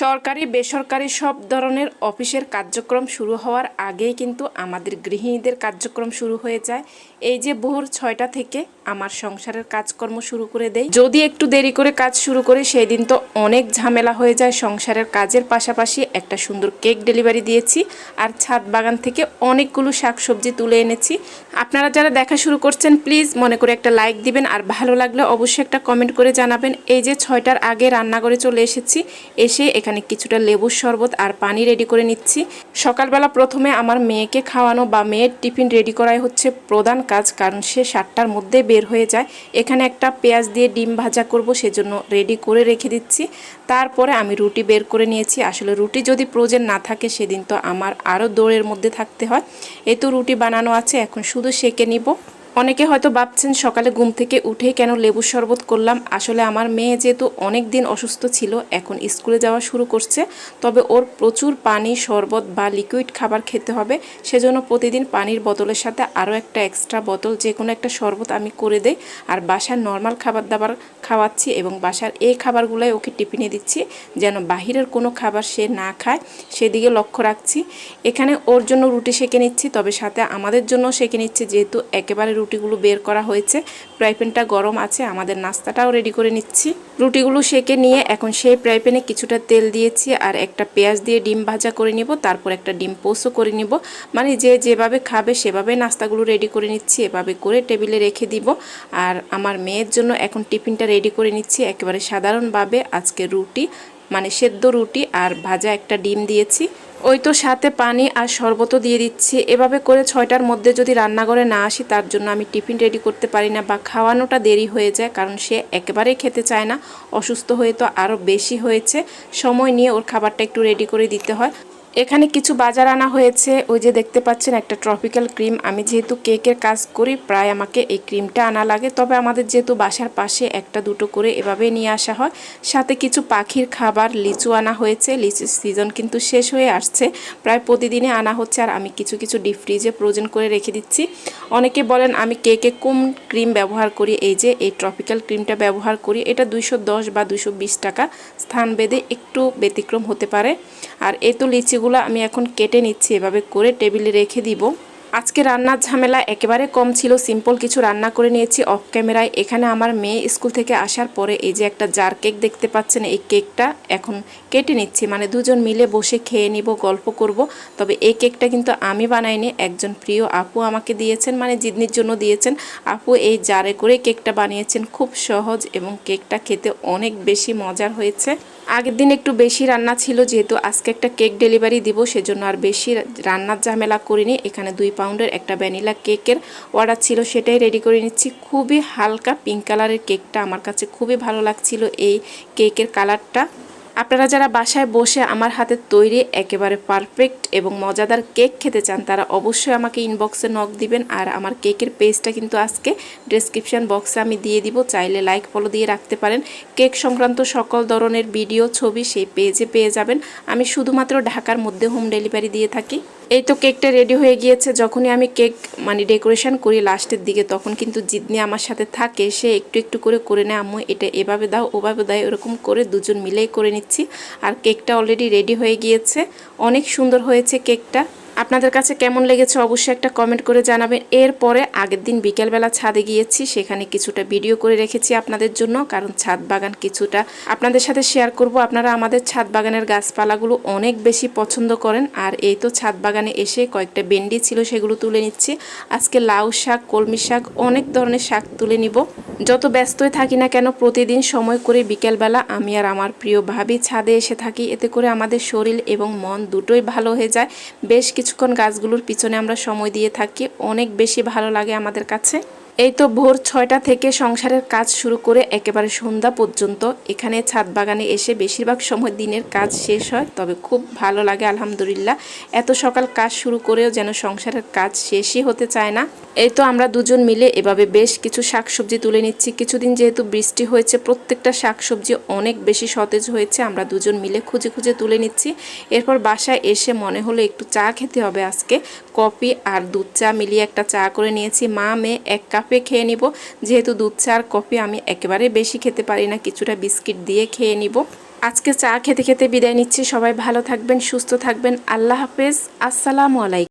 সরকারি, বেসরকারি সব ধরনের অফিসের কার্যক্রম শুরু হওয়ার আগেই কিন্তু আমাদের গৃহিণীদের কার্যক্রম শুরু হয়ে যায়। এই যে ভোর ছয়টা থেকে আমার সংসারের কাজকর্ম শুরু করে দেই। যদি একটু দেরি করে কাজ শুরু করি সেই দিন তো অনেক ঝামেলা হয়ে যায়। সংসারের কাজের পাশাপাশি একটা সুন্দর কেক ডেলিভারি দিয়েছি আর ছাদ বাগান থেকে অনেকগুলো শাকসবজি তুলে এনেছি। আপনারা যারা দেখা শুরু করছেন, প্লিজ মনে করে একটা লাইক দিবেন আর ভালো লাগলে অবশ্যই একটা কমেন্ট করে জানাবেন। এই যে ছয়টার আগে রান্নাঘরে চলে এসেছি, এসে এখানে কিছুটা লেবুর শরবত আর পানি রেডি করে নিচ্ছি। সকালবেলা প্রথমে আমার মেয়েকে খাওয়ানো বা মেয়ের টিফিন রেডি করাই হচ্ছে প্রধান কাজ, কারণ সে সাতটার মধ্যে বের হয়ে যায়। এখানে একটা পেঁয়াজ দিয়ে ডিম ভাজা করব, সেজন্য রেডি করে রেখে দিচ্ছি। তারপরে আমি রুটি বের করে নিয়েছি। আসলে রুটি যদি প্রয়োজন না থাকে, সেদিন তো আমার আরও দৌড়ের মধ্যে থাকতে হয়। এই তো রুটি বানানো আছে, এখন শুধু সেকে নিব। অনেকে হয়তো ভাবছেন সকালে ঘুম থেকে উঠেই কেন লেবু শরবত করলাম। আসলে আমার মেয়ে যেহেতু অনেক দিন অসুস্থ ছিল, এখন স্কুলে যাওয়া শুরু করছে। তবে ওর প্রচুর পানি, শরবত বা লিকুইড খাবার খেতে হবে। সেজন্য প্রতিদিন পানির বোতলের সাথে আরও একটা এক্সট্রা বোতল যে কোনো একটা শরবত আমি করে দেই। আর বাসার নর্মাল খাবার দাবার খাওয়াচ্ছি এবং বাসার এই খাবারগুলোই ওকে টিফিনে দিচ্ছি, যেন বাহিরের কোনো খাবার সে না খায়। সেদিকে লক্ষ্য রাখছি। এখানে ওর জন্য রুটি সেঁকে নিচ্ছি, তবে সাথে আমাদের জন্য সেঁকে নিচ্ছি, যেহেতু একেবারে রুটিগুলো বের করা হয়েছে। প্যানটা গরম আছে, আমাদের নাস্তাটাও রেডি করে নিচ্ছি। রুটিগুলো সেঁকে নিয়ে এখন সেই প্যানে কিছুটা তেল দিয়েছি আর একটা পেঁয়াজ দিয়ে ডিম ভাজা করে নিব, তারপর একটা ডিম পোস্টও করে নিব। মানে যে যেভাবে খাবে সেভাবে নাস্তাগুলো রেডি করে নিচ্ছি, এভাবে করে টেবিলে রেখে দিব। আর আমার মেয়ের জন্য এখন টিফিনটা রেডি করে নিচ্ছি, একেবারে সাধারণভাবে আজকে রুটি। মানে সেদ্ধ রুটি আর ভাজা একটা ডিম দিয়েছি। ওই তো সাথে পানি আর শরবতও দিয়ে দিচ্ছি। এভাবে করে ছয়টার মধ্যে যদি রান্নাঘরে না আসি, তার জন্য আমি টিফিন রেডি করতে পারি না বা খাওয়ানোটা দেরি হয়ে যায়, কারণ সে একেবারেই খেতে চায় না। অসুস্থ হয়ে তো আরও বেশি হয়েছে। সময় নিয়ে ওর খাবারটা একটু রেডি করে দিতে হয়। এখানে কিছু বাজার আনা হয়েছে। ওই যে দেখতে পাচ্ছেন একটা ট্রপিক্যাল ক্রিম আমি যেহেতু কেকের কাজ করি, প্রায় আমাকে এই ক্রিমটা আনা লাগে। তবে আমাদের যেহেতু বাসার পাশে একটা, দুটো করে এভাবে নিয়ে আসা হয়। সাথে কিছু পাখির খাবার, লিচু আনা হয়েছে। লিচুর সিজন কিন্তু শেষ হয়ে আসছে। প্রায় প্রতিদিনে আনা হচ্ছে আর আমি কিছু কিছু ডিপ ফ্রিজে প্রয়োজন করে রেখে দিচ্ছি। অনেকে বলেন, আমি কেকে কোন ক্রিম ব্যবহার করি। এই যে, এই ট্রপিক্যাল ক্রিমটা ব্যবহার করি। এটা দুইশো দশ বা দুশো টাকা স্থান বেঁধে একটু ব্যতিক্রম হতে পারে। আর এই তো লিচিগুলো আমি এখন কেটে নিচ্ছি এভাবে করে টেবিলে রেখে দিব। আজকে রান্নার ঝামেলা একেবারে কম ছিল, সিম্পল কিছু রান্না করে নিয়েছি অফ ক্যামেরায় এখানে আমার মেয়ে স্কুল থেকে আসার পরে এই যে একটা জার কেক দেখতে পাচ্ছেন, এই কেকটা এখন কেটে নিচ্ছি। মানে দুজন মিলে বসে খেয়ে নিব, গল্প করব। তবে এই কেকটা কিন্তু আমি বানাইনি, একজন প্রিয় আপু আমাকে দিয়েছেন মানে জিদনির জন্য দিয়েছেন। আপু এই জারে করে কেকটা বানিয়েছেন, খুব সহজ এবং কেকটা খেতে অনেক বেশি মজার হয়েছে। আগের দিন একটু বেশি রান্না ছিল, যেহেতু আজকে একটা কেক ডেলিভারি দিব, সেজন্য আর বেশি রান্নার ঝামেলা করিনি। এখানে দুই পাউন্ডের একটা ভ্যানিলা কেকের অর্ডার ছিল, সেটাই রেডি করে নিচ্ছি। খুবই হালকা পিঙ্ক কালারের কেকটা আমার কাছে খুবই ভালো লাগছিল এই কেকের কালারটা আপনারা যারা বাসায় বসে আমার হাতে তৈরি, একেবারে পারফেক্ট এবং মজাদার কেক খেতে চান, তারা অবশ্যই আমাকে ইনবক্সে নক দিবেন আর আমার কেকের পেজটা কিন্তু আজকে ডেসক্রিপশন বক্সে আমি দিয়ে দিব। চাইলে লাইক ফলো দিয়ে রাখতে পারেন। কেক সংক্রান্ত সকল ধরনের ভিডিও ছবি সেই পেজে পেয়ে যাবেন। আমি শুধুমাত্র ঢাকার মধ্যে হোম ডেলিভারি দিয়ে থাকি। এই তো কেকটা রেডি হয়ে গিয়েছে। যখনই আমি কেক মানে ডেকোরেশন করি লাস্টের দিকে, তখন কিন্তু জিদনি আমার সাথে থাকে। সে একটু একটু করে করে নেয়, আম্মু, এটা এভাবে দাও, ওভাবে দাও, এরকম করে দুজন মিলেই করে নিচ্ছি। আর কেকটা অলরেডি রেডি হয়ে গিয়েছে। অনেক সুন্দর হয়েছে কেকটা। আপনাদের কাছে কেমন লেগেছে অবশ্যই একটা কমেন্ট করে জানাবেন। এরপরে আগের দিন বিকেলবেলা ছাদে গিয়েছি, সেখানে কিছুটা ভিডিও করে রেখেছি আপনাদের জন্য, কারণ ছাদ বাগান কিছুটা আপনাদের সাথে শেয়ার করব। আপনারা আমাদের ছাদ বাগানের গাছপালাগুলো অনেক বেশি পছন্দ করেন, আর এই তো ছাদ বাগানে এসে কয়েকটা বেন্ডি ছিল সেগুলো তুলে নিচ্ছি। আজকে লাউ শাক, কলমি শাক, অনেক ধরনের শাক তুলে নিব। যত ব্যস্তই থাকি না কেন, প্রতিদিন সময় করে বিকেলবেলা আমি আর আমার প্রিয় ভাবি ছাদে এসে থাকি। এতে করে আমাদের শরীর এবং মন দুটোই ভালো হয়ে যায়। বেশ কিছুক্ষণ গাছগুলোর পিছনে আমরা সময় দিয়ে থাকি, অনেক বেশি ভালো লাগে আমাদের কাছে। এই তো ভোর ছয়টা থেকে সংসারের কাজ শুরু করে একেবারে সন্ধ্যা পর্যন্ত। এখানে ছাদ বাগানে এসে বেশিরভাগ সময় দিনের কাজ শেষ হয়, তবে খুব ভালো লাগে আলহামদুলিল্লাহ। এত সকাল কাজ শুরু করেও যেন সংসারের কাজ শেষই হতে চায় না। এই তো আমরা দুজন মিলে এভাবে বেশ কিছু শাকসবজি তুলে নিচ্ছি। কিছুদিন যেহেতু বৃষ্টি হয়েছে, প্রত্যেকটা শাকসবজি অনেক বেশি সতেজ হয়েছে, আমরা দুজন মিলে খুঁজে খুঁজে তুলে নিচ্ছি। এরপর বাসায় এসে মনে হলো একটু চা খেতে হবে আজকে। কফি আর দুধ চা মিলিয়ে একটা চা করে নিয়েছি। মা, মেয়ে, এক কাপে খেয়ে নিব। যেহেতু দুধ চা আর কফি আমি একেবারে বেশি খেতে পারি না, কিছুটা বিস্কিট দিয়ে খেয়ে নিব। আজকে চা খেতে খেতে বিদায় নিচ্ছি। সবাই ভালো থাকবেন, সুস্থ থাকবেন। আল্লাহ হাফেজ। আসসালামু আলাইকুম।